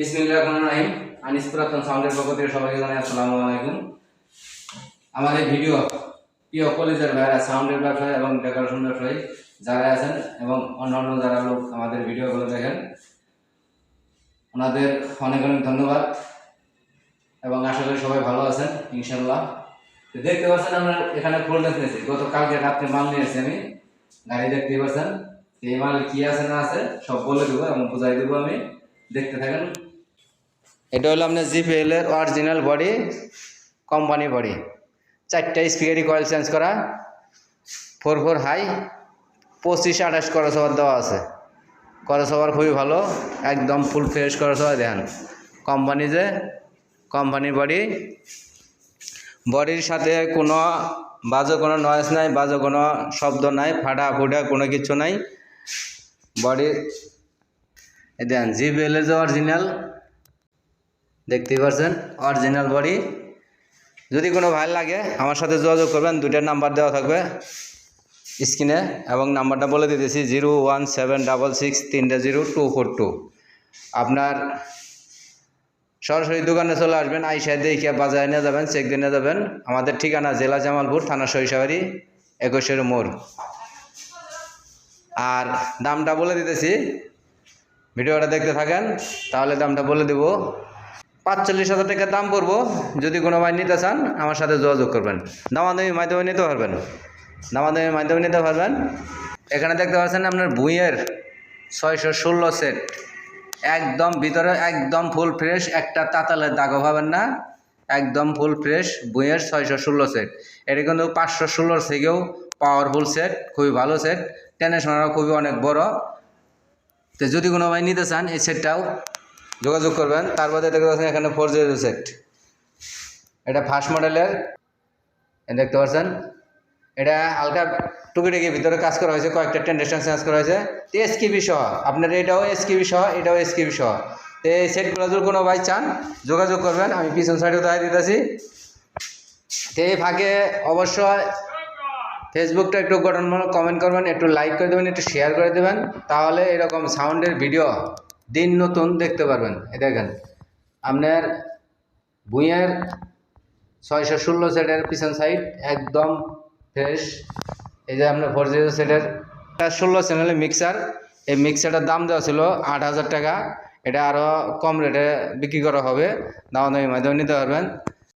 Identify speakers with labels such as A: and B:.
A: বিসমিল্লাহ রহমান রাহিম। আনিস পুরাতন সাউন্ডের পক্ষ থেকে সবাইকে জানাই আসসালামু আলাইকুম। আমাদের ভিডিও প্রিয় কলেজের ভাইরা সাউন্ডের ব্যবসায়ী এবং ডেকোরেশন ব্যবসায়ী যারা আছেন এবং অন্যান্য যারা লোক আমাদের ভিডিওগুলো দেখেন, ওনাদের অনেক অনেক ধন্যবাদ এবং আশা করি সবাই ভালো আছেন ইনশাল্লাহ দেখতে পাচ্ছেন আমরা এখানে ফোল্ডেন্স নিয়েছি। গত কালকে রাত্রে মাল নিয়েছি আমি। গাড়ি দেখতে পাচ্ছেন, এই মাল কি আছে না আছে সব বলে দেবো এবং বুঝাই দেবো আমি। দেখতে থাকেন এটা হলো আপনার জিপিএল এর অরিজিনাল বডি কোম্পানি বডি চারটা স্পিকারি কয়েল চেঞ্জ করা ফোর ফোর হাই পঁচিশ আঠাশ ওভার দেওয়া আছে। ওভার খুবই ভালো, একদম ফুল ফ্রেশ করস ওভার দেখেন। কোম্পানি যে কোম্পানির বডি বডির সাথে কোনো বাজে কোনো নয়েস নাই, বাজে কোনো শব্দ নাই, ফাটা ফুটা কোনো কিছু নাই। বডি দেন জিবিএল এর যে অরিজিনাল দেখতেই পারছেন অরিজিনাল বডি যদি কোনো ভালো লাগে, আমার সাথে যোগাযোগ করবেন, দুইটার নাম্বার দেওয়া থাকবে স্ক্রিনে এবং নাম্বারটা বলে দিতেছি, zero one seven double six তিনটে জিরো টু ফোর টু। আপনার সরাসরি দোকানে চলে আসবেন, আইসা দেখে বাজারে নিয়ে যাবেন চেক দিয়ে নিয়ে যাবেন। আমাদের ঠিকানা জেলা জামালপুর, থানা সরিষাবাড়ি একুশের মোড় আর দামটা বলে দিতেছি, ভিডিওটা দেখতে থাকেন, তাহলে দামটা বলে দেব। পাঁচচল্লিশ হাজার টাকা দাম পড়ব। যদি কোনো ভাই নিতে চান, আমার সাথে যোগাযোগ করবেন। দামাদামি মাধ্যমে নিতে পারবেন। দামাদামি মাধ্যমে নিতে পারবেন। এখানে দেখতে পাচ্ছেন আপনার বুইয়ের ছয়শো ষোলো সেট। একদম ভিতরে একদম ফুল ফ্রেশ, একটা তাতালের দাগও পাবেন না। একদম ফুল ফ্রেশ বুইয়ের ছয়শো ষোলো সেট। এটা কিন্তু পাঁচশো ষোলোর থেকেও পাওয়ারফুল সেট, খুবই ভালো সেট। টেনশনারও খুবই অনেক বড়। তো যদি কোনো ভাই নিতে চান, এই সেটটাও যোগাযোগ করবেন। তার বাদে দেখতে পাচ্ছেন এখানে ফোর জিরো সেট এটা ফার্স্ট মডেলের দেখতে পাচ্ছেন। এটা হালকা টুকিটাকি ভিতরে কাজ করা হয়েছে, কয়েকটা টেন্ডেশন চেঞ্জ করা হয়েছে। তো এসকিবি সহ, আপনার এটাও এসকিবি সহ, এটাও এসকিবি সহ। তো এই সেটগুলো যদি কোনো ভাই চান, যোগাযোগ করবেন। আমি পিছন সাইডেও দেখাই দিতেছি। তো এই ফাঁকে অবশ্যই ফেসবুকটা একটু গঠনমূলক কমেন্ট করবেন, একটু লাইক করে দেবেন, একটু শেয়ার করে দেবেন। তাহলে এরকম সাউন্ডের ভিডিও দিন নতুন দেখতে পারবেন। এ দেখেন, আপনার ভুঁইয়ের ছয়শো ষোলো সেটের পিছন সাইড একদম ফ্রেশ এই যে আপনার ফোর জিরো সেটের ষোলো চ্যানেলের মিক্সার এই মিক্সারটার দাম দেওয়া ছিল আট হাজার টাকা। এটা আরও কম রেটে বিক্রি করা হবে। দাম দামি মাধ্যমে নিতে পারবেন।